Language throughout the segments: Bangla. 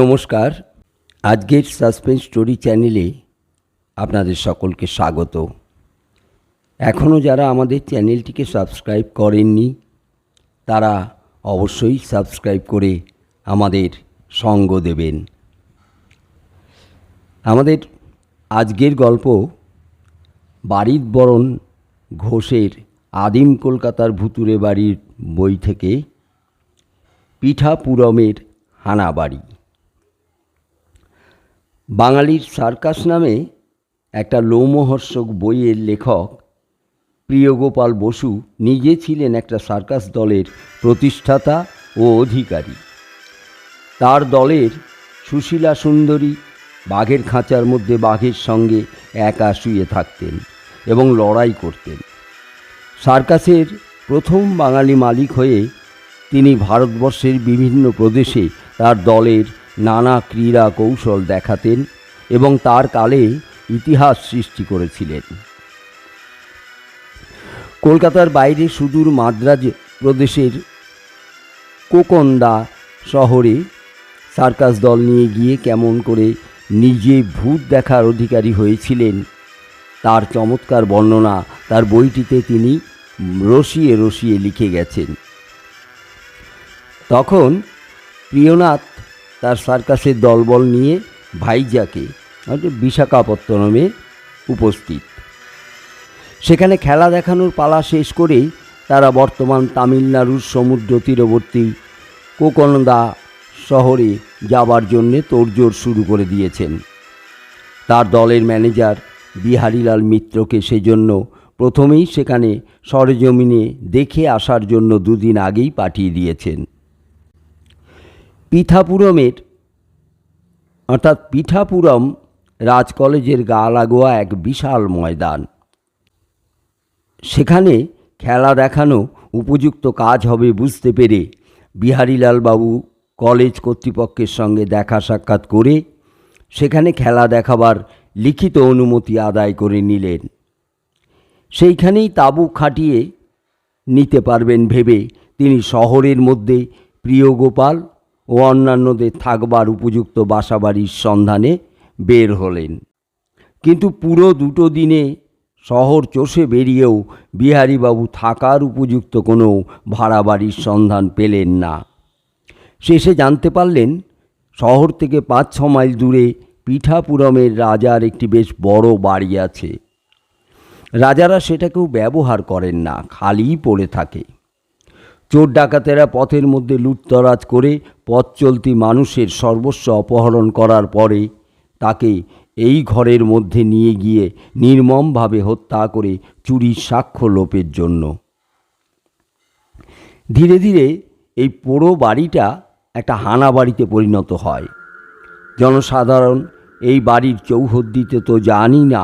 নমস্কার। আজকের সাসপেন্স স্টোরি চ্যানেলে আপনাদের সকলকে স্বাগত। এখনও যারা আমাদের চ্যানেলটিকে সাবস্ক্রাইব করেননি, তারা অবশ্যই সাবস্ক্রাইব করে আমাদের সঙ্গ দেবেন। আমাদের আজকের গল্প বাড়ির বরণ ঘোষের আদিম কলকাতার ভুতুরে বাড়ির বই থেকে পিঠাপুরমের হানাবাড়ি। বাঙালির সার্কাস নামে একটা লোমহর্ষক বইয়ের লেখক প্রিয়গোপাল বসু নিজে ছিলেন একটা সার্কাস দলের প্রতিষ্ঠাতা ও অধিকারী। তার দলের সুশীলা সুন্দরী বাঘের খাঁচার মধ্যে বাঘের সঙ্গে একা শুয়ে থাকতেন এবং লড়াই করতেন। সার্কাসের প্রথম বাঙালি মালিক হয়ে তিনি ভারতবর্ষের বিভিন্ন প্রদেশে তার দলের নানা ক্রীড়া কৌশল দেখাতেন এবং তার কালে ইতিহাস সৃষ্টি করেছিলেন। কলকাতার বাইরে সুদূর মাদ্রাজ প্রদেশের কোকন্দা শহরে সার্কাস দল নিয়ে গিয়ে কেমন করে নিজে ভূত দেখার অধিকারী হয়েছিলেন, তার চমৎকার বর্ণনা তার বইটিতে তিনি রসিয়ে রসিয়ে লিখে গেছেন। তখন প্রিয়নাথ তার সার্কাসের দলবল নিয়ে ভাইজাকে, হয়তো বিশাখাপত্তনমে উপস্থিত। সেখানে খেলা দেখানোর পালা শেষ করেই তারা বর্তমান তামিলনাড়ুর সমুদ্র তীরবর্তী কোকনদা শহরে যাবার জন্যে তোড়জোড় শুরু করে দিয়েছেন। তার দলের ম্যানেজার বিহারীলাল মিত্রকে সেজন্য প্রথমেই সেখানে সরেজমিনে দেখে আসার জন্য দুদিন আগেই পাঠিয়ে দিয়েছেন। পিঠাপুরমের, অর্থাৎ পিঠাপুরম রাজ কলেজের গা লাগোয়া এক বিশাল ময়দান। সেখানে খেলা দেখানো উপযুক্ত কাজ হবে বুঝতে পেরে বিহারীলাল বাবু কলেজ কর্তৃপক্ষের সঙ্গে দেখা সাক্ষাৎ করে সেখানে খেলা দেখাবার লিখিত অনুমতি আদায় করে নিলেন। সেইখানেই তাঁবু খাটিয়ে নিতে পারবেন ভেবে তিনি শহরের মধ্যে প্রিয়গোপাল ও অন্যান্যদের থাকবার উপযুক্ত বাসাবাড়ির সন্ধানে বের হলেন। কিন্তু পুরো দুটো দিনে শহর চষে বেরিয়েও বিহারীবাবু থাকার উপযুক্ত কোনো ভাড়া বাড়ির সন্ধান পেলেন না। শেষে জানতে পারলেন, শহর থেকে পাঁচ ছ মাইল দূরে পিঠাপুরমের রাজার একটি বেশ বড় বাড়ি আছে। রাজারা সেটাকেও ব্যবহার করেন না, খালিই পড়ে থাকে। চোর ডাকাতেরা পথের মধ্যে লুটতরাজ করে পথ চলতি মানুষের সর্বস্ব অপহরণ করার পরে তাকে এই ঘরের মধ্যে নিয়ে গিয়ে নির্মমভাবে হত্যা করে চুরির সাক্ষ্য লোপের জন্য। ধীরে ধীরে এই পোড়ো বাড়িটা একটা হানা বাড়িতে পরিণত হয়। জনসাধারণ এই বাড়ির চৌহদ্দিতে তো জানি না,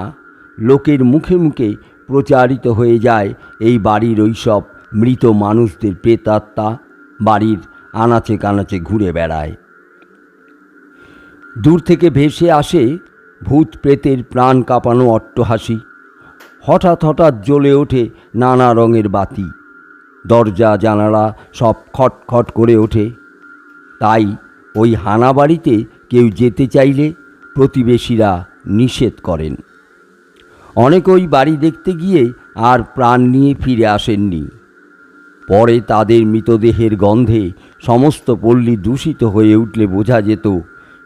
লোকের মুখে মুখে প্রচারিত হয়ে যায় এই বাড়ির ওইসব মৃত মানুষদের প্রেতাত্মা, বাড়ির আনাচে কানাচে ঘুরে বেড়ায়। দূর থেকে ভেসে আসে ভূত প্রেতের প্রাণ কাঁপানো অট্টহাসি। হঠাৎ হঠাৎ জ্বলে ওঠে নানা রঙের বাতি। দরজা, জানালা সব খটখট করে ওঠে। তাই ওই হানা বাড়িতে কেউ যেতে চাইলে প্রতিবেশীরা নিষেধ করেন। অনেক ওই বাড়ি দেখতে গিয়ে আর প্রাণ নিয়ে ফিরে আসেননি। পরে তাদের মৃতদেহের গন্ধে সমস্ত পল্লী দূষিত হয়ে উঠলে বোঝা যেত,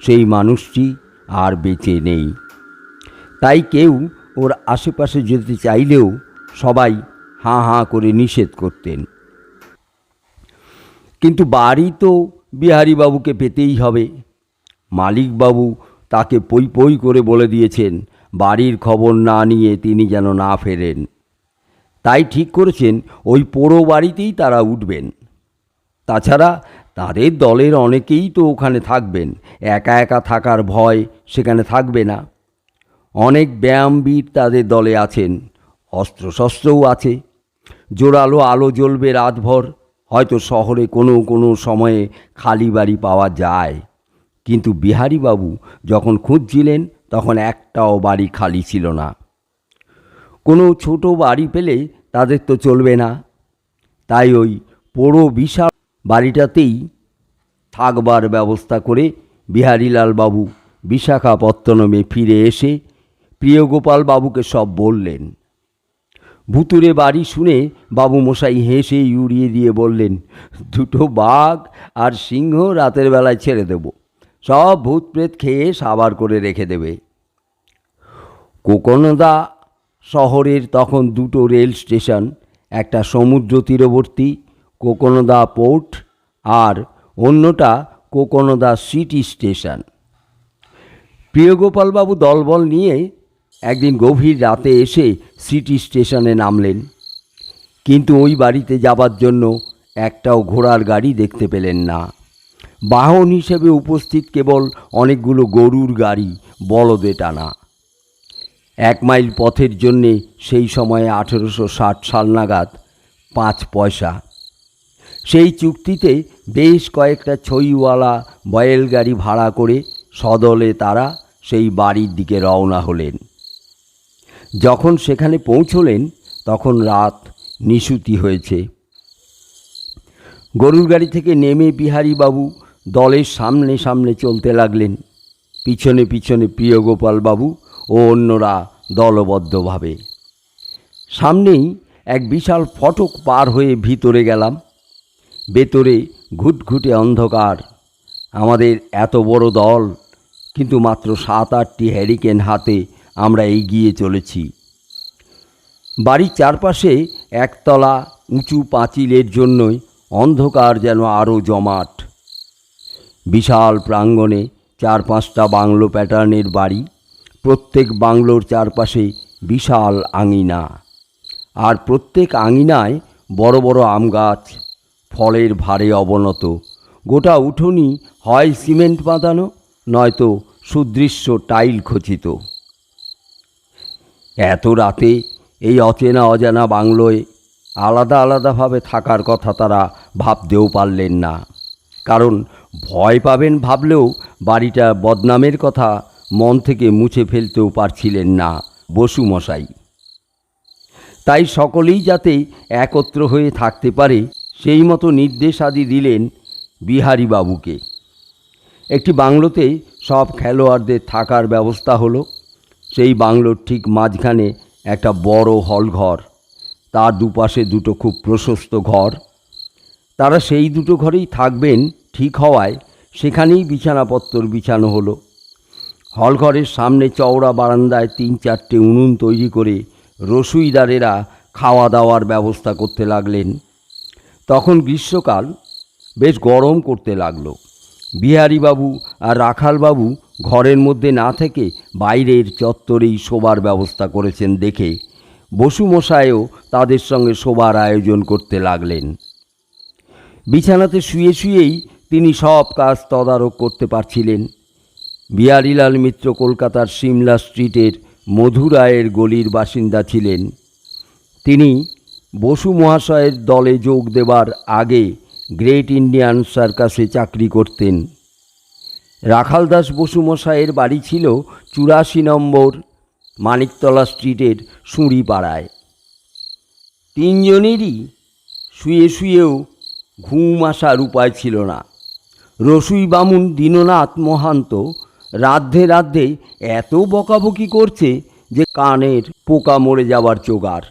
সেই মানুষটি আর বেঁচে নেই। তাই কেউ ওর আশেপাশে যেতে চাইলেও সবাই হাঁ হাঁ করে নিষেধ করতেন। কিন্তু বাড়ি তো বিহারীবাবুকে পেতেই হবে। মালিকবাবু তাকে পই পই করে বলে দিয়েছেন, বাড়ির খবর না নিয়ে তিনি যেন না ফেরেন। তাই ঠিক করেছেন, ওই পোড়ো বাড়িতেই তারা উঠবেন। তাছাড়া তাদের দলের অনেকেই তো ওখানে থাকবেন, একা একা থাকার ভয় সেখানে থাকবে না। অনেক ব্যায়ামবীর তাদের দলে আছেন, অস্ত্রশস্ত্রও আছে। জোরালো আলো জ্বলবে রাতভর, হয়তো শহরে কোনো কোনো সময়ে খালি বাড়ি পাওয়া যায়। কিন্তু বিহারীবাবু যখন খুঁজছিলেন, তখন একটাও বাড়ি খালি ছিল না। কোনো ছোট বাড়ি পেলে তাদের তো চলবে না। তাই ওই পোড়ো বিশাল বাড়িটাতেই থাকবার ব্যবস্থা করে বিহারীলাল বাবু বিশাখাপত্তনমে ফিরে এসে প্রিয়গোপাল বাবুকে সব বললেন। ভুতুরে বাড়ি শুনে বাবু মশাই হেসে উড়িয়ে দিয়ে বললেন, দুটো বাঘ আর সিংহ রাতের বেলায় ছেড়ে দেব। সব ভূত প্রেত খেয়ে সাবার করে রেখে দেবে। কোকনদা শহরের তখন দুটো রেল স্টেশন, একটা সমুদ্র তীরবর্তী কোকনদা পোর্ট আর অন্যটা কোকনদা সিটি স্টেশন। প্রিয়গোপালবাবু দলবল নিয়ে একদিন গভীর রাতে এসে সিটি স্টেশনে নামলেন। কিন্তু ওই বাড়িতে যাবার জন্য একটাও ঘোড়ার গাড়ি দেখতে পেলেন না। বাহন হিসেবে উপস্থিত কেবল অনেকগুলো গরুর গাড়ি, বলদে টানা। এক মাইল পথের জন্যে সেই সময়ে আঠেরোশো ষাট সাল নাগাদ পাঁচ পয়সা। সেই চুক্তিতে বেশ কয়েকটা ছইওয়ালা বয়েল গাড়ি ভাড়া করে সদলে তারা সেই বাড়ির দিকে রওনা হলেন। যখন সেখানে পৌঁছলেন, তখন রাত নিশুতি হয়েছে। গরুর গাড়ি থেকে নেমে বিহারীবাবু দলের সামনে সামনে চলতে লাগলেন। পিছনে পিছনে প্রিয়গোপাল বাবু ও অন্যরা দলবদ্ধভাবে। সামনেই এক বিশাল ফটক পার হয়ে ভিতরে গেলাম। ভেতরে ঘুটঘুটে অন্ধকার। আমাদের এত বড় দল, কিন্তু মাত্র সাত আটটি হ্যারিকেন হাতে আমরা এগিয়ে চলেছি। বাড়ির চারপাশে একতলা উঁচু পাঁচিলের জন্যই অন্ধকার যেন আরও জমাট। বিশাল প্রাঙ্গণে চার পাঁচটা বাংলো প্যাটার্নের বাড়ি। প্রত্যেক বাংলোর চারপাশে বিশাল আঙিনা। আর প্রত্যেক আঙিনায় বড় বড় আম গাছ, ফলের ভারে অবনত। গোটা উঠোনি হয় সিমেন্ট বাঁধানো, নয়তো সুদৃশ্য টাইল খচিত। এত রাতে এই অচেনা অজানা বাংলোয় আলাদা আলাদাভাবে থাকার কথা তারা ভাবতেও পারলেন না। কারণ ভয় পাবেন ভাবলেও বাড়িটা বদনামের কথা মন থেকে মুছে ফেলতেও পারছিলেন না বসু মশাই। তাই সকলেই যাতে একত্র হয়ে থাকতে পারে, সেই মতো নির্দেশ আদি দিলেন বিহারীবাবুকে। একটি বাংলোতে সব খেলোয়াড়দের থাকার ব্যবস্থা হলো। সেই বাংলোর ঠিক মাঝখানে একটা বড় হল ঘর। তার দুপাশে দুটো খুব প্রশস্ত ঘর। তারা সেই দুটো ঘরেই থাকবেন ঠিক হওয়ায় সেখানেই বিছানাপত্তর বিছানো হলো। হলঘরের সামনে চওড়া বারান্দায় তিন চারটে উনুন তৈরি করে রসুইদারেরা খাওয়া দাওয়ার ব্যবস্থা করতে লাগলেন। তখন গ্রীষ্মকাল বেশ গরম করতে লাগল। বিহারীবাবু আর রাখালবাবু ঘরের মধ্যে না থেকে বাইরের চত্বরেই শোবার ব্যবস্থা করেছেন দেখে বসুমশায়ও তাদের সঙ্গে শোবার আয়োজন করতে লাগলেন। বিছানাতে শুয়ে শুয়েই তিনি সব কাজ তদারক করতে পারছিলেন। বিহারীলাল মিত্র কলকাতার সিমলা স্ট্রিটের মধুরায়ের গলির বাসিন্দা ছিলেন। তিনি বসু মহাশয়ের দলে যোগ দেবার আগে গ্রেট ইন্ডিয়ান সার্কাসে চাকরি করতেন। রাখালদাস বসু মশাইয়ের বাড়ি ছিল চুরাশি নম্বর মানিকতলা স্ট্রিটের সুঁড়িপাড়ায়। তিনজনেরই শুয়ে শুয়েও ঘুম আসার উপায় ছিল না। রসুই বামুন দীননাথ মহান্ত রাধ্যে রাধ্যে এত বকাবকি করছে যে কানের পোকা মরে যাওয়ার জোগাড়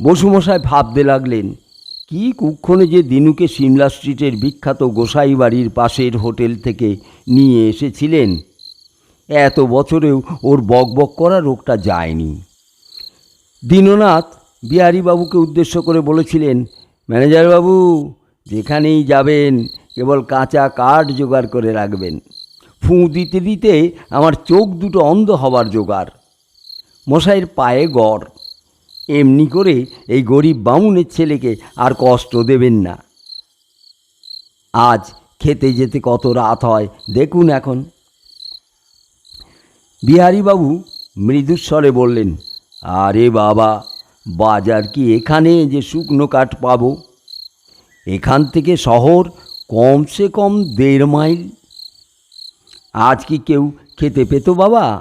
বসুমশাই ভাবতে লাগলেন, কি কুক্ষণে যে দিনুকে সিমলা স্ট্রিটের বিখ্যাত গোসাই বাড়ির পাশের হোটেল থেকে নিয়ে এসেছিলেন। এত বছরেও ওর বকবক করা রোগটা যায়নি। দীননাথ বিহারীবাবুকে উদ্দেশ্য করে বলেছিলেন, ম্যানেজারবাবু, যেখানেই যাবেন কেবল কাঁচা কাঠ জোগাড় করে রাখবেন। ফুঁ দিতে দিতে আমার চোখ দুটো অন্ধ হবার জোগাড়। মশাইয়ের পায়ে গড়। এমনি করে এই গরিব বামুনের ছেলেকে আর কষ্ট দেবেন না। আজ খেতে যেতে কত রাত হয়, দেখুন এখন। বিহারীবাবু মৃদুস্বরে বললেন, আরে বাবা, বাজার কি এখানে যে শুকনো কাঠ পাবো? এখান থেকে শহর কমসে কম দেড় মাইল। আজ কি কেউ খেতে পেত বাবা?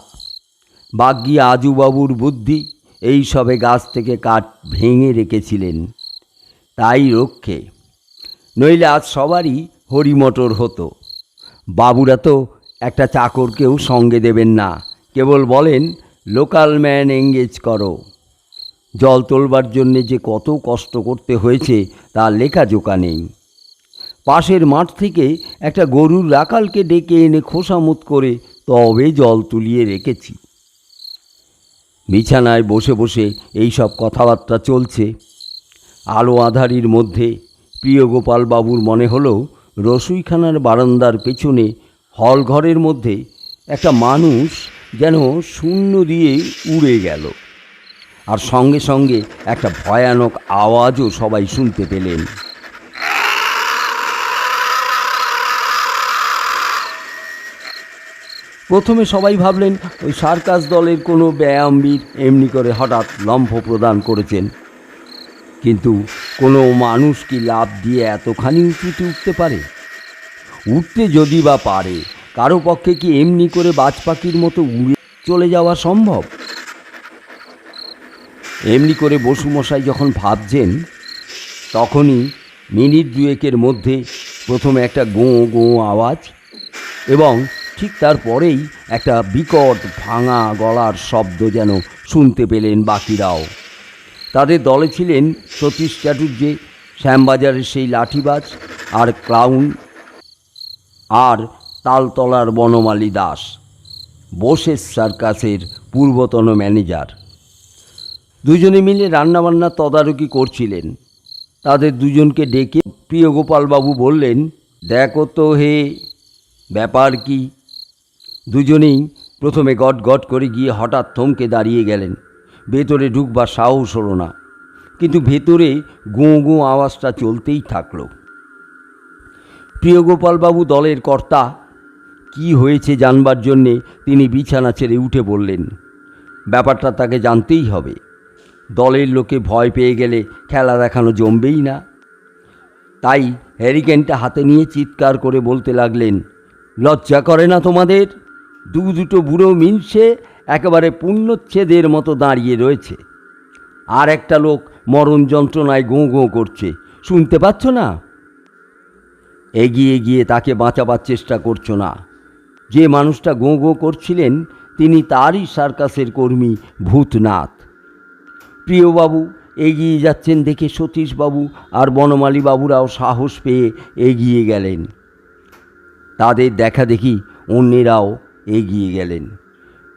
বাগ্যি আজুবাবুর বুদ্ধি এই সবে গাছ থেকে কাঠ ভেঙে রেখেছিলেন। তাই রক্ষে। নইলে আজ সবারই হরিমটর হতো। বাবুরা তো একটা চাকরকেও সঙ্গে দেবেন না। কেবল বলেন লোকাল ম্যান এঙ্গেজ করো। জল তোলবার জন্যে যে কত কষ্ট করতে হয়েছে তা লেখাজোকা নেই। পাশের মাঠ থেকে একটা গরুর রাখালকে ডেকে এনে খোসামুত করে তবে জল তুলিয়ে রেখেছি। বিছানায় বসে বসে এই সব কথাবার্তা চলছে। আলো আধারির মধ্যে প্রিয় গোপাল বাবুর মনে হলো রসুইখানার বারান্দার পেছনে হল ঘরের মধ্যে একটা মানুষ যেন শূন্য দিয়ে উড়ে গেল। আর সঙ্গে সঙ্গে একটা ভয়ানক আওয়াজও সবাই শুনতে পেলেন। প্রথমে সবাই ভাবলেন ওই সার্কাস দলের কোনো ব্যায়ামবীর এমনি করে হঠাৎ লম্ফ প্রদান করেছেন। কিন্তু কোনো মানুষ কি লাভ দিয়ে এতখানি উঁচুতে উঠতে পারে? উঠতে যদি বা পারে, কারও পক্ষে কি এমনি করে বাজ পাখির মতো উড়ে চলে যাওয়া সম্ভব? এমনি করে বসুমশাই যখন ভাবছেন, তখনই মিনিট দুয়েকের মধ্যে প্রথমে একটা গোঁ গোঁ আওয়াজ এবং ঠিক তারপরেই একটা বিকট ভাঙা গলার শব্দ যেন শুনতে পেলেন বাকিরাও। তাদের দলে ছিলেন সতীশ চাটুর্যে শ্যামবাজারের সেই লাঠিবাজ আর ক্লাউন আর তালতলার বনমালী দাস বোসেস সার্কাসের পূর্বতন ম্যানেজার। দুজনে মিলে রান্নাবান্না তদারকি করছিলেন। তাদের দুজনকে ডেকে প্রিয়গোপালবাবু বললেন, দেখো তো হে, ব্যাপার কি? দুজনেই প্রথমে গট গট করে গিয়ে হঠাৎ থমকে দাঁড়িয়ে গেলেন। ভেতরে ঢুকবার সাহস হলো না, কিন্তু ভেতরে গোঁ গোঁ আওয়াজটা চলতেই থাকল। প্রিয়গোপালবাবু দলের কর্তা, কি হয়েছে জানবার জন্যে? তিনি বিছানা ছেড়ে উঠে বললেন, ব্যাপারটা তাকে জানতেই হবে। দলের লোকে ভয় পেয়ে গেলে খেলা দেখানো জমবেই না। তাই হ্যারিকেনটা হাতে নিয়ে চিৎকার করে বলতে লাগলেন, লজ্জা করে না তোমাদের? দু দুটো বুড়ো মিনসে একেবারে পুণ্যচ্ছেদের মতো দাঁড়িয়ে রয়েছে। আর একটা লোক মরণ যন্ত্রণায় গোঁ গোঁ করছে। শুনতে পাচ্ছ না? এগিয়ে গিয়ে তাকে বাঁচাবার চেষ্টা করছ না। যে মানুষটা গোঁ গোঁ করছিলেন, তিনি তারই সার্কাসের কর্মী ভূতনাথ। প্রিয়বাবু, এগিয়ে যাচ্ছেন দেখে সতীশবাবু আর বনমালী বাবুরাও সাহস পেয়ে এগিয়ে গেলেন। তাদের দেখা দেখি অন্যেরাও এগিয়ে গেলেন।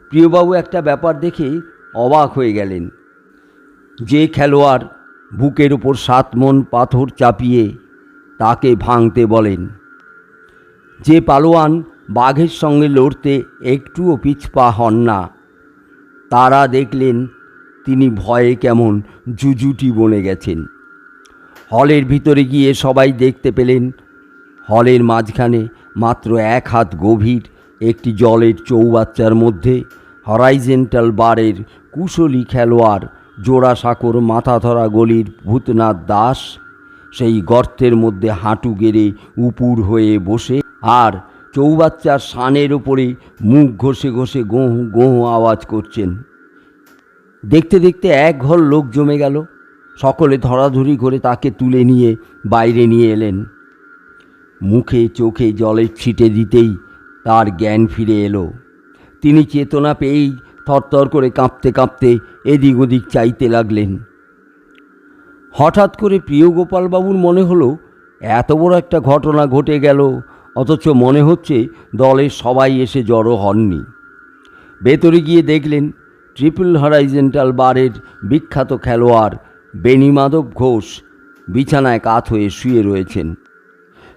প্রিয়বাবু একটা ব্যাপার দেখে অবাক হয়ে গেলেন। যে খেলোয়াড় বুকের ওপর সাত মন পাথর চাপিয়ে তাকে ভাঙতে বলেন। যে পালোয়ান বাঘের সঙ্গে লড়তে একটুও পিছপা হন না, তারা দেখলেন তিনি ভয়ে কেমন জুজুটি বনে গেছেন। হলের ভিতরে গিয়ে সবাই দেখতে পেলেন, হলের মাঝখানে মাত্র এক হাত গভীর একটি জলের চৌবাচ্চার মধ্যে হরাইজেন্টাল বারের কুশলী খেলোয়াড় জোড়াসাঁকোর মাথা ধরা গলির ভূতনাথ দাস সেই গর্তের মধ্যে হাঁটু গেড়ে উপুর হয়ে বসে আর চৌবাচ্চার সানের ওপরে মুখ ঘষে ঘষে গোঁ গোঁ আওয়াজ করছেন। দেখতে দেখতে এক ঘর লোক জমে গেল। সকলে ধরাধরি করে তাকে তুলে নিয়ে বাইরে নিয়ে এলেন। মুখে চোখে জলের ছিটে দিতেই তার জ্ঞান ফিরে এলো। তিনি চেতনা পেয়েই থরথর করে কাঁপতে কাঁপতে এদিক ওদিক চাইতে লাগলেন। হঠাৎ করে প্রিয় গোপালবাবুর মনে হলো, এত বড় একটা ঘটনা ঘটে গেল, অথচ মনে হচ্ছে দলের সবাই এসে জড়ো হননি। ভেতরে গিয়ে দেখলেন ট্রিপল হরাইজেন্টাল বারের বিখ্যাত খেলোয়াড় বেণীমাধব ঘোষ বিছানায় কাত হয়ে শুয়ে রয়েছেন।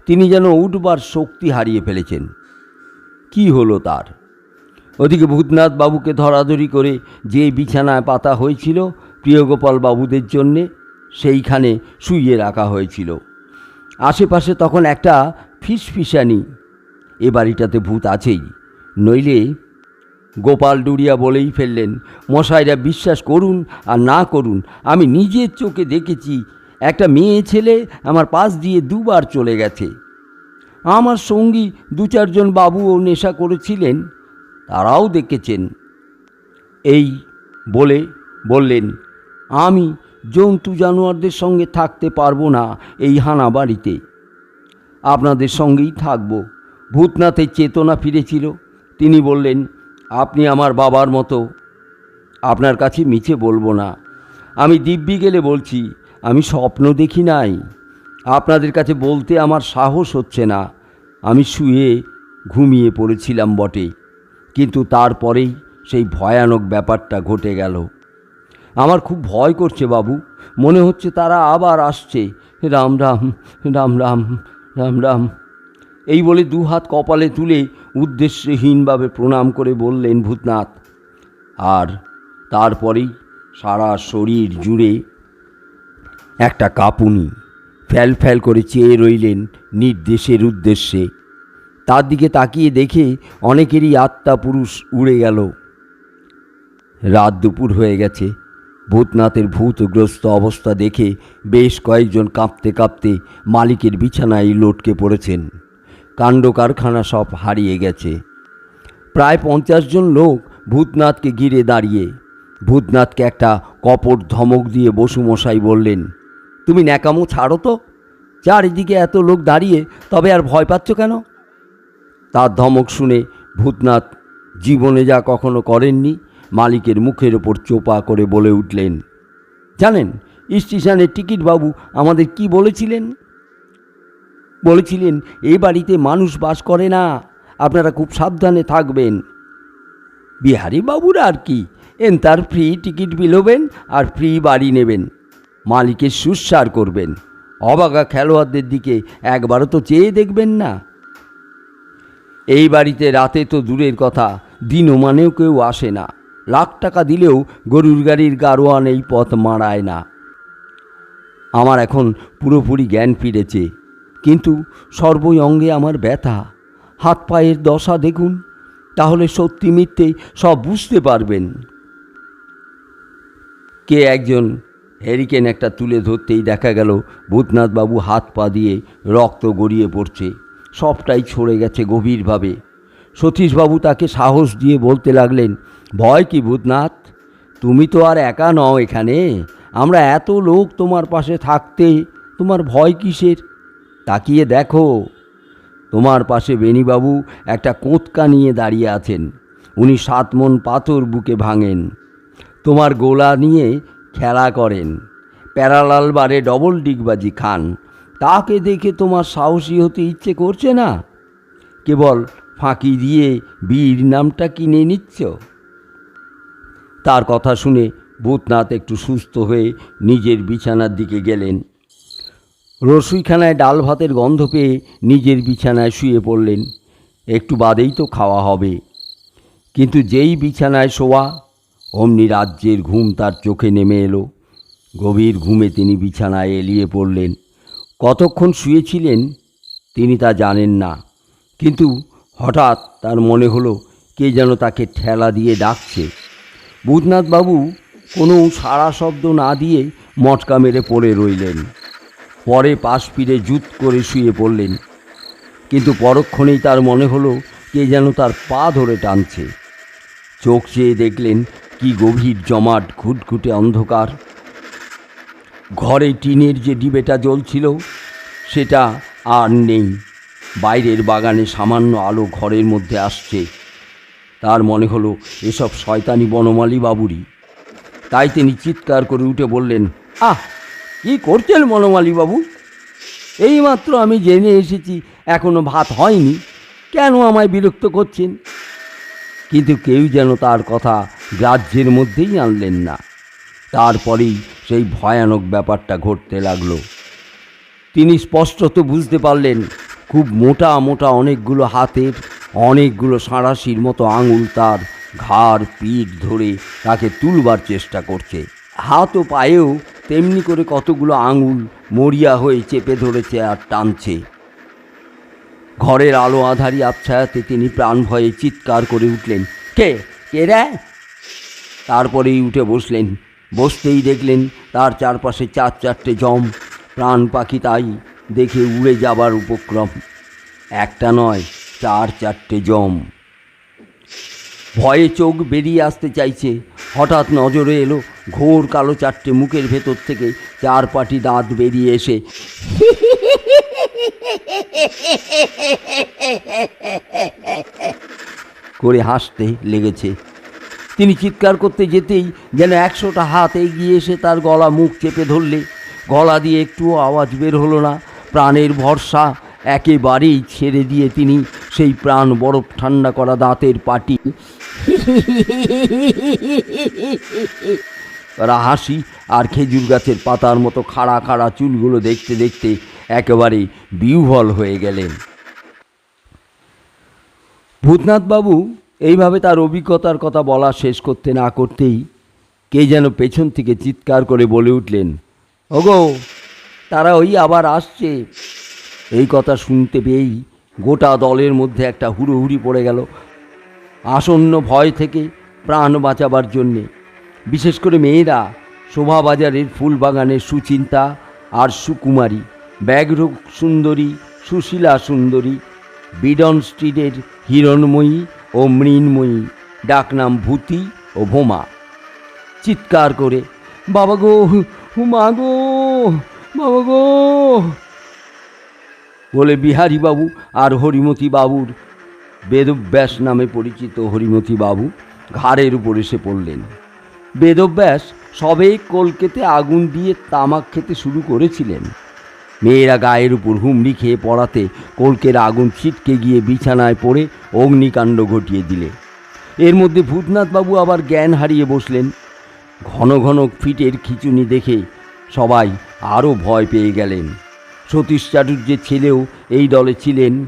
তিনি যেন উঠবার শক্তি হারিয়ে ফেলেছেন। কি হলো তার? ওদিকে ভূতনাথ বাবুকে ধরাধরি করে যে বিছানায় পাতা হয়েছিল প্রিয়গোপাল বাবুদের জন্যে, সেইখানে শুইয়ে রাখা হয়েছিল। আশেপাশে তখন একটা ফিসফিসানি, এ বাড়িটাতে ভূত আছেই। নইলে গোপাল ডুরিয়া বলেই ফেললেন, মশাইরা বিশ্বাস করুন আর না করুন, আমি নিজের চোখে দেখেছি, একটা মেয়ে ছেলে আমার পাশ দিয়ে দুবার চলে গেছে। আমার সঙ্গী দু চারজন বাবুও নেশা করেছিলেন, তারাও দেখেছেন। এই বলে বললেন, আমি জন্তু জানোয়ারদের সঙ্গে থাকতে পারব না এই হানা বাড়িতে। আপনাদের সঙ্গেই থাকব। ভূতনাথের চেতনা ফিরেছিল। তিনি বললেন, আপনি আমার বাবার মতো, আপনার কাছে মিছে বলব না। আমি দিব্যি গেলে বলছি, আমি স্বপ্ন দেখি নাই। আপনাদের কাছে বলতে আমার সাহস হচ্ছে না। আমি শুয়ে ঘুমিয়ে পড়েছিলাম বটে, কিন্তু তারপরেই সেই ভয়ানক ব্যাপারটা ঘটে গেল। আমার খুব ভয় করছে বাবু, মনে হচ্ছে তারা আবার আসছে। রাম রাম রাম রাম রাম রাম। এই বলে দু হাত কপালে তুলে উদ্দেশ্যহীনভাবে প্রণাম করে বললেন ভূতনাথ। আর তারপরেই সারা শরীর জুড়ে একটা কাঁপুনি। ফ্যাল ফ্যাল করে চেয়ে রইলেন নির্দেশের উদ্দেশ্যে। তার দিকে তাকিয়ে দেখে অনেকেরই আত্মা পুরুষ উড়ে গেল। রাত দুপুর হয়ে গেছে। ভূতনাথের ভূতগ্রস্ত অবস্থা দেখে বেশ কয়েকজন কাঁপতে কাঁপতে মালিকের বিছানায় লটকে পড়েছেন। কাণ্ড কারখানা সব হারিয়ে গেছে। প্রায় পঞ্চাশ জন লোক ভূতনাথকে ঘিরে দাঁড়িয়ে। ভূতনাথকে একটা কপট ধমক দিয়ে বসুমশাই বললেন তুমি ন্যাকামো ছাড়ো তো। চারিদিকে এত লোক দাঁড়িয়ে, তবে আর ভয় পাচ্ছ কেন? তার ধমক শুনে ভূতনাথ জীবনে যা কখনো করেননি, মালিকের মুখের ওপর চোপা করে বলে উঠলেন, জানেন স্টেশনের টিকিট বাবু আমাদের কি বলেছিলেন? বলেছিলেন, এ বাড়িতে মানুষ বাস করে না, আপনারা খুব সাবধানে থাকবেন। বিহারি বাবুরা আর কি, এন তার ফ্রি টিকিট বিলোবেন আর ফ্রি বাড়ি নেবেন। মালিকের সুস্বার করবেন। অবাগা খেলোয়াড়দের দিকে একবারও তো চেয়ে দেখবেন না। এই বাড়িতে রাতে তো দূরের কথা দিনমানেও কেউ আসে না। লাখ টাকা দিলেও গরুর গাড়ির গারোয়ান এই পথ মারায় না। আমার এখন পুরোপুরি জ্ঞান ফিরেছে। কিন্তু সর্বই অঙ্গে আমার ব্যথা। হাত পায়ের দশা দেখুন, তাহলে সত্যি মিথ্যে সব বুঝতে পারবেন। কে একজন হ্যারিকেন একটা তুলে ধরতেই দেখা গেল ভূতনাথবাবু হাত পা দিয়ে রক্ত গড়িয়ে পড়ছে। সবটাই ছড়ে গেছে গভীরভাবে। সতীশবাবু তাকে সাহস দিয়ে বলতে লাগলেন, ভয় কি ভূতনাথ? তুমি তো আর একা নও এখানে। আমরা এত লোক তোমার পাশে থাকতে তোমার ভয় কিসের? তাকিয়ে দেখো। তোমার পাশে বেনিবাবু একটা কোঁতকা নিয়ে দাঁড়িয়ে আছেন। উনি সাত মন পাথর বুকে ভাঙেন। তোমার গোলা নিয়ে খেলা করেন। প্যারালাল বারে ডবল ডিগবাজি খান। তাকে দেখে তোমার সাহসী হতে ইচ্ছে করছে না? কেবল ফাঁকি দিয়ে বীর নামটা কিনে নিচ্ছ? তার কথা শুনে ভূতনাথ একটু সুস্থ হয়ে নিজের বিছানার দিকে গেলেন। রসুইখানায় ডাল ভাতের গন্ধ পেয়ে নিজের বিছানায় শুয়ে পড়লেন। একটু বাদেই তো খাওয়া হবে। কিন্তু যেই বিছানায় শোয়া অমনি রাজ্যের ঘুম তার চোখে নেমে এলো। গভীর ঘুমে তিনি বিছানায় এলিয়ে পড়লেন। কতক্ষণ শুয়েছিলেন তিনি তা জানেন না। কিন্তু হঠাৎ তার মনে হলো, কে যেন তাকে ঠেলা দিয়ে ডাকছে। বুধনাথবাবু কোনো সাড়া শব্দ না দিয়ে মটকা মেরে পড়ে রইলেন। পরে পাশ ফিরে জুত করে শুয়ে পড়লেন। কিন্তু পরক্ষণেই তার মনে হলো, কে যেন তার পা ধরে টানছে। চোখ চেয়ে দেখলেন কি গভীর জমাট, ঘুটঘুটে অন্ধকার। ঘরে টিনের যে ডিবেটা জ্বলছিল, সেটা আর নেই। বাইরের বাগানে সামান্য আলো ঘরের মধ্যে আসছে। তার মনে হলো, এসব শয়তানি বনমালী বাবুরই। তাই তিনি চিৎকার করে উঠে বললেন, আহ, কি করছেন বনমালী বাবু? এইমাত্র আমি জেনে এসেছি, এখনও ভাত হয়নি। কেন আমায় বিরক্ত করছেন? কিন্তু কেউ যেন তার কথা গ্রাহ্যের মধ্যেই আনলেন না। তারপরেই সেই ভয়ানক ব্যাপারটা ঘটতে লাগল। তিনি স্পষ্টত বুঝতে পারলেন, খুব মোটা মোটা অনেকগুলো হাতের, অনেকগুলো সাঁড়াশির মতো আঙুল তার ঘাড়, পিঠ ধরে তাকে তুলবার চেষ্টা করছে। হাত ও পায়েও তেমনি করে কতগুলো আঙুল মরিয়া হয়ে চেপে ধরেছে আর টানছে। ঘরের আলো আধারি আবছায়াতে তিনি প্রাণ ভয়ে চিৎকার করে উঠলেন। কে? কে রে? তারপরেই উঠে বসলেন। বসতেই দেখলেন তার চারপাশে চার চারটে জম, প্রাণ পাখি তাই দেখে উড়ে যাবার উপক্রম। একটা নয়, চার চারটে জম। ভয়ে চোখ বেরিয়ে আসতে চাইছে। হঠাৎ নজরে এলো ঘোর কালো চারটে মুখের ভেতর থেকে চার পাটি দাঁত বেরিয়ে এসে করে হাসতে লেগেছে। তিনি চিৎকার করতে যেতেই যেন একশোটা হাত এগিয়ে এসে তার গলা মুখ চেপে ধরলে। গলা দিয়ে একটুও আওয়াজ বের হলো না। প্রাণের ভরসা একেবারেই ছেড়ে দিয়ে তিনি সেই প্রাণ বরফ ঠান্ডা করা দাঁতের পাটি হাসি আর খেজুর গাছের পাতার মতো খাড়া খাড়া চুলগুলো দেখতে দেখতে একেবারে বিহ্বল হয়ে গেলেন। ভূতনাথবাবু এইভাবে তার অভিজ্ঞতার কথা বলা শেষ করতে না করতেই কে যেন পেছন থেকে চিৎকার করে বলে উঠলেন, ওগো তারা ওই আবার আসছে। এই কথা শুনতে পেয়েই গোটা দলের মধ্যে একটা হুড়োহুড়ি পড়ে গেল। আসন্ন ভয় থেকে প্রাণ বাঁচাবার জন্যে, বিশেষ করে মেয়েরা শোভাবাজারের ফুলবাগানের সুচিন্তা আর সুকুমারী। ব্যাঘ্র সুন্দরী, সুশীলা সুন্দরী, বিডন স্ট্রিটের হিরণময়ী ও মৃন্ময়ী ডাকনাম ভূতি ও ভোমা। চিৎকার করে, বাবা গো, মা গো, বাবা গো! বলে বিহারীবাবু আর হরিমতি বাবুর বেদব্যাস নামে পরিচিত হরিমতি বাবু ঘাড়ের উপর এসে পড়লেন। বেদব্যাস সবে কলকেতে আগুন দিয়ে তামাক খেতে শুরু করেছিলেন। মেয়েরা গায়ের উপর হুমড়ি খেয়ে পড়াতে কলকের আগুন ছিটকে গিয়ে বিছানায় পড়ে অগ্নিকাণ্ড ঘটিয়ে দিলে। এর মধ্যে ভূতনাথবাবু আবার জ্ঞান হারিয়ে বসলেন। ঘন ঘন ফিটের খিচুনি দেখে সবাই আরও ভয় পেয়ে গেলেন। সতীশ চাটুর্যের ছেলেও এই দলে ছিলেন।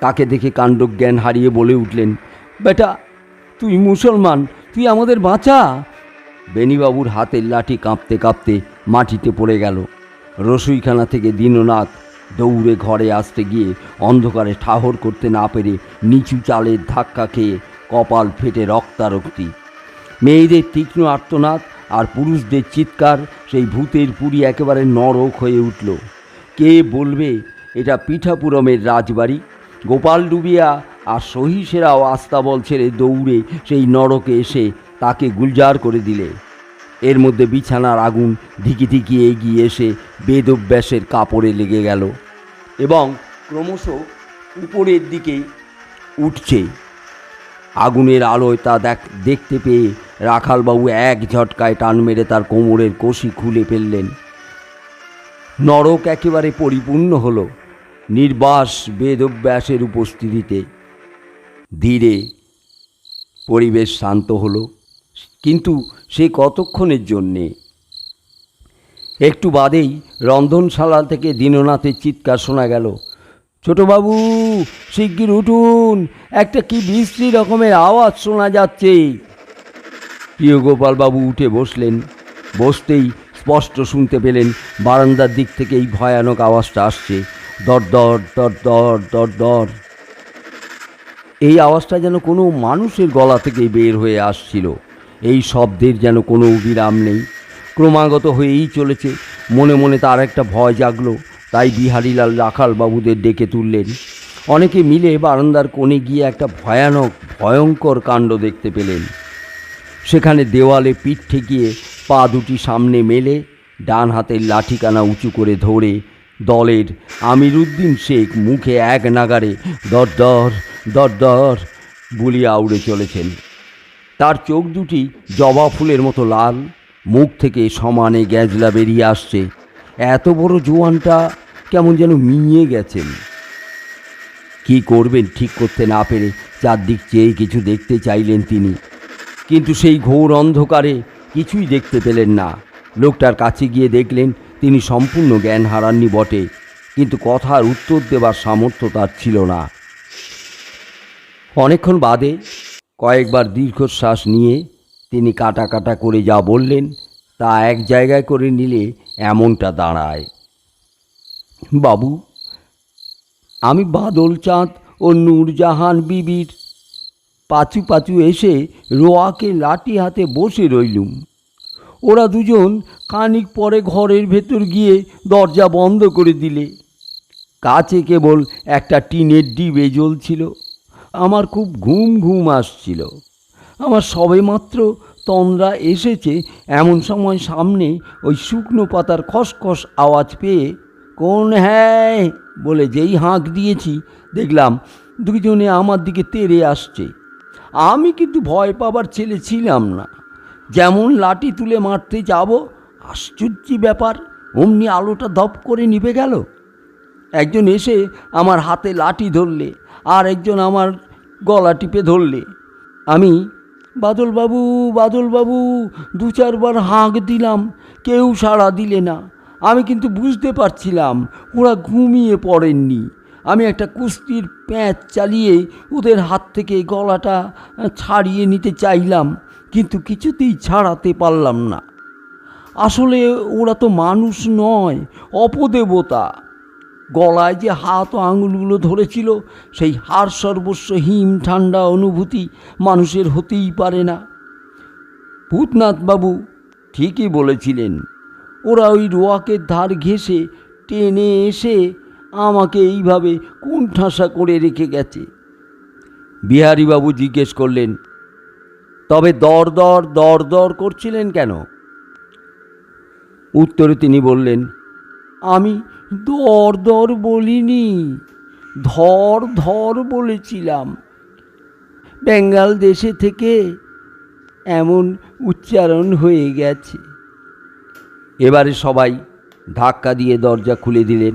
তাকে দেখে কাণ্ডজ্ঞান হারিয়ে বলে উঠলেন, বেটা, তুই মুসলমান, তুই আমাদের বাঁচা। বেনিবাবুর হাতের লাঠি কাঁপতে কাঁপতে মাটিতে পড়ে গেল। রসুইখানা থেকে দীননাথ দৌড়ে ঘরে আসতে গিয়ে অন্ধকারে ঠাহর করতে না পেরে নিচু চালের ধাক্কা খেয়ে কপাল ফেটে রক্তারক্তি। মেয়েদের তীক্ষ্ণ আর্তনাদ আর পুরুষদের চিৎকার সেই ভূতের পুরী একেবারে নরক হয়ে উঠল। কে বলবে এটা পিঠাপুরমের রাজবাড়ি? গোপাল ডুবিয়া আর সহিসেরাও আস্তাবল ছেড়ে দৌড়ে সেই নরকে এসে তাকে গুলজার করে দিলে। এর মধ্যে বিছানার আগুন ধিকি ধিকি এগিয়ে এসে বেদব্যাসের কাপড়ে লেগে গেল এবং ক্রমশ উপরের দিকে উঠছে। আগুনের আলোয় তা দেখ, দেখতে পেয়ে রাখালবাবু এক ঝটকায় টান মেরে তার কোমরের কষি খুলে ফেললেন। নরক একেবারে পরিপূর্ণ হলো নির্বাস বেদব্যাসের উপস্থিতিতে। ধীরে পরিবেশ শান্ত হলো। কিন্তু সে কতক্ষণের জন্যে? একটু বাদেই রন্ধনশালা থেকে দীননাথের চিৎকার শোনা গেল। ছোটবাবু, শিগগির উঠুন, একটা কি বিশ্রী রকমের আওয়াজ শোনা যাচ্ছে। প্রিয় গোপালবাবু উঠে বসলেন। বসতেই স্পষ্ট শুনতে পেলেন বারান্দার দিক থেকে এই ভয়ানক আওয়াজটা আসছে। দর দর দর দর দর দর। এই আওয়াজটা যেন কোনো মানুষের গলা থেকে বের হয়ে আসছিল। এই শব্দের যেন কোনো বিরাম নেই। ক্রমাগত হয়েই চলেছে। মনে মনে তার একটা ভয় জাগলো। তাই বিহারীলাল রাখাল বাবুদের ডেকে তুললেন। অনেকে মিলে বারান্দার কোণে গিয়ে একটা ভয়ানক, ভয়ঙ্কর কাণ্ড দেখতে পেলেন। সেখানে দেওয়ালে পিঠ ঠেকিয়ে পা দুটি সামনে মেলে ডান হাতের লাঠিকানা উঁচু করে ধরে দলের আমিরুদ্দিন শেখ মুখে এক নাগারে দর দর দর দর বুলিয়ে আউড়ে চলেছেন। তার চোখ দুটি জবা ফুলের মতো লাল, মুখ থেকে সমানে গ্যাজলা বেরিয়ে আসছে। এত বড় জোয়ানটা কেমন যেন মিইয়ে গেছেন। কি করবেন ঠিক করতে না পেরে চারদিক চেয়ে কিছু দেখতে চাইলেন তিনি। কিন্তু সেই ঘোর অন্ধকারে কিছুই দেখতে পেলেন না। লোকটার কাছে গিয়ে দেখলেন তিনি সম্পূর্ণ জ্ঞান হারাননি বটে, কিন্তু কথার উত্তর দেবার সামর্থ্য তার ছিল না। অনেকক্ষণ বাদে কয়েকবার দীর্ঘশ্বাস নিয়ে তিনি কাটা কাটা করে যা বললেন, তা এক জায়গায় করে নিলে এমনটা দাঁড়ায়। বাবু, আমি বাদল চাঁদ ও নূরজাহান বিবির পাচু পাচু এসে রোয়াকে লাঠি হাতে বসে রইলুম। ওরা দুজন খানিক পরে ঘরের ভেতর গিয়ে দরজা বন্ধ করে দিলে। কাছে কেবল একটা টিনের ডিবে জ্বলছিল। আমার খুব ঘুম ঘুম আসছিল। আমার সবেমাত্র তন্দ্রা এসেছে এমন সময় সামনে ওই শুকনো পাতার খসখস আওয়াজ পেয়ে, কোন হ্যায় বলে যেই হাঁক দিয়েছি, দেখলাম দুজনে আমার দিকে তেড়ে আসছে। আমি কিন্তু ভয় পাবার ছেলে ছিলাম না। যেমন লাঠি তুলে মারতে যাব, আশ্চর্য ব্যাপার, অমনি আলোটা দপ করে নিভে গেল। একজন এসে আমার হাতে লাঠি ধরলে আর একজন আমার গলা টিপে ধরলে। আমি বাদলবাবু বাদলবাবু দু চারবার হাঁক দিলাম, কেউ সাড়া দিলে না। আমি কিন্তু বুঝতে পারছিলাম, ওরা ঘুমিয়ে পড়েননি। আমি একটা কুস্তির প্যাঁচ চালিয়ে ওদের হাত থেকে গলাটা ছাড়িয়ে নিতে চাইলাম, কিন্তু কিছুতেই ছাড়াতে পারলাম না। আসলে ওরা তো মানুষ নয়, অপদেবতা। গলায় যে হাত ও আঙুলগুলো ধরেছিল, সেই হার সর্বস্ব হিম ঠান্ডা অনুভূতি মানুষের হতেই পারে না। ভূতনাথবাবু ঠিকই বলেছিলেন, ওরা ওই রোয়াকের ধার ঘেঁষে টেনে এসে আমাকে এইভাবে কোণঠাসা করে রেখে গেছে। বিহারীবাবু জিজ্ঞেস করলেন, তবে দর দর দর দর করছিলেন কেন? উত্তরে তিনি বললেন, আমি দর দর বলিনি, ধর ধর বলেছিলাম। বেঙ্গাল দেশে থেকে এমন উচ্চারণ হয়ে গেছে। এবারে সবাই ধাক্কা দিয়ে দরজা খুলে দিলেন।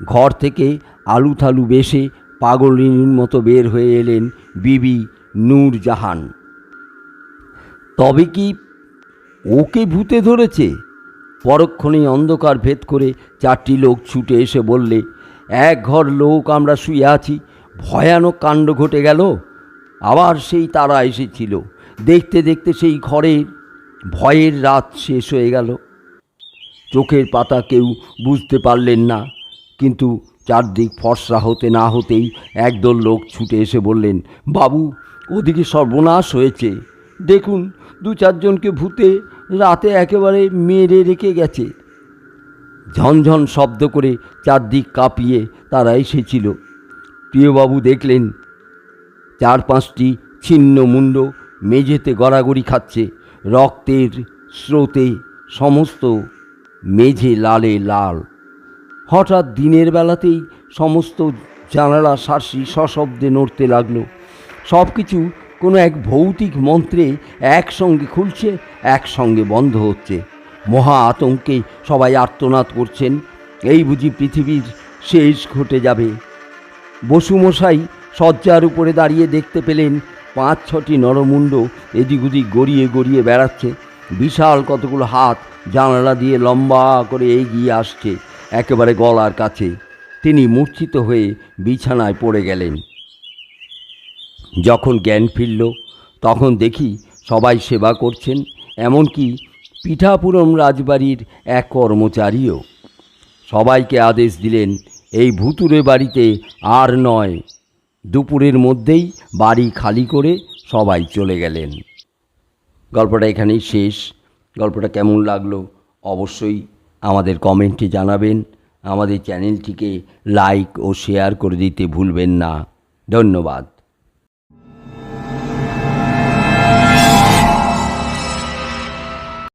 ঘর থেকে আলু থালু বেশে পাগলিনীর মতো বের হয়ে এলেন বিবি নূর জাহান তবে কি ওকে ভূতে ধরেছে? পরক্ষণেই অন্ধকার ভেদ করে চারটি লোক ছুটে এসে বললে, এক ঘর লোক আমরা শুয়ে আছি, ভয়ানক কাণ্ড ঘটে গেল। আবার সেই তারা এসেছিল। দেখতে দেখতে সেই ঘরের ভয়ের রাত শেষ হয়ে গেল। চোখের পাতা কেউ বুঝতে পারলেন না, কিন্তু চারদিক ফর্সা হতে না হতেই একদল লোক ছুটে এসে বললেন, বাবু, ওদিকে সর্বনাশ হয়েছে। দেখুন দু চারজনকে ভূতে রাতে একেবারে মেরে রেখে গেছে। ঝনঝন শব্দ করে চারদিক কাঁপিয়ে তারা এসেছিল। প্রিয়বাবু দেখলেন চার পাঁচটি ছিন্ন মুন্ড মেঝেতে গড়াগড়ি খাচ্ছে। রক্তের স্রোতে সমস্ত মেঝে লালে লাল। হঠাৎ দিনের বেলাতেই সমস্ত জানালা শাসি সশব্দে নড়তে লাগল। সব কিছু কোনো এক ভৌতিক মন্ত্রে একসঙ্গে খুলছে, একসঙ্গে বন্ধ হচ্ছে। মহা আতঙ্কে সবাই আর্তনাদ করছেন, এই বুঝি পৃথিবীর শেষ ঘটে যাবে। বসুমশাই শয্যার উপরে দাঁড়িয়ে দেখতে পেলেন, পাঁচ ছটি নরমুণ্ড এদিক ওদিক গড়িয়ে গড়িয়ে বেড়াচ্ছে। বিশাল কতগুলো হাত জানালা দিয়ে লম্বা করে এগিয়ে আসছে, একেবারে গলার কাছে। তিনি মূর্ছিত হয়ে বিছানায় পড়ে গেলেন। যখন জ্ঞান ফিরল, তখন দেখি সবাই সেবা করছেন, এমনকি পিঠাপুরম রাজবাড়ির এক কর্মচারীও। সবাইকে আদেশ দিলেন, এই ভুতুরে বাড়িতে আর নয়। দুপুরের মধ্যেই বাড়ি খালি করে সবাই চলে গেলেন। গল্পটা এখানেই শেষ। গল্পটা কেমন লাগল অবশ্যই আমাদের কমেন্টে জানাবেন। আমাদের চ্যানেলটিকে লাইক ও শেয়ার করে দিতে ভুলবেন না। ধন্যবাদ।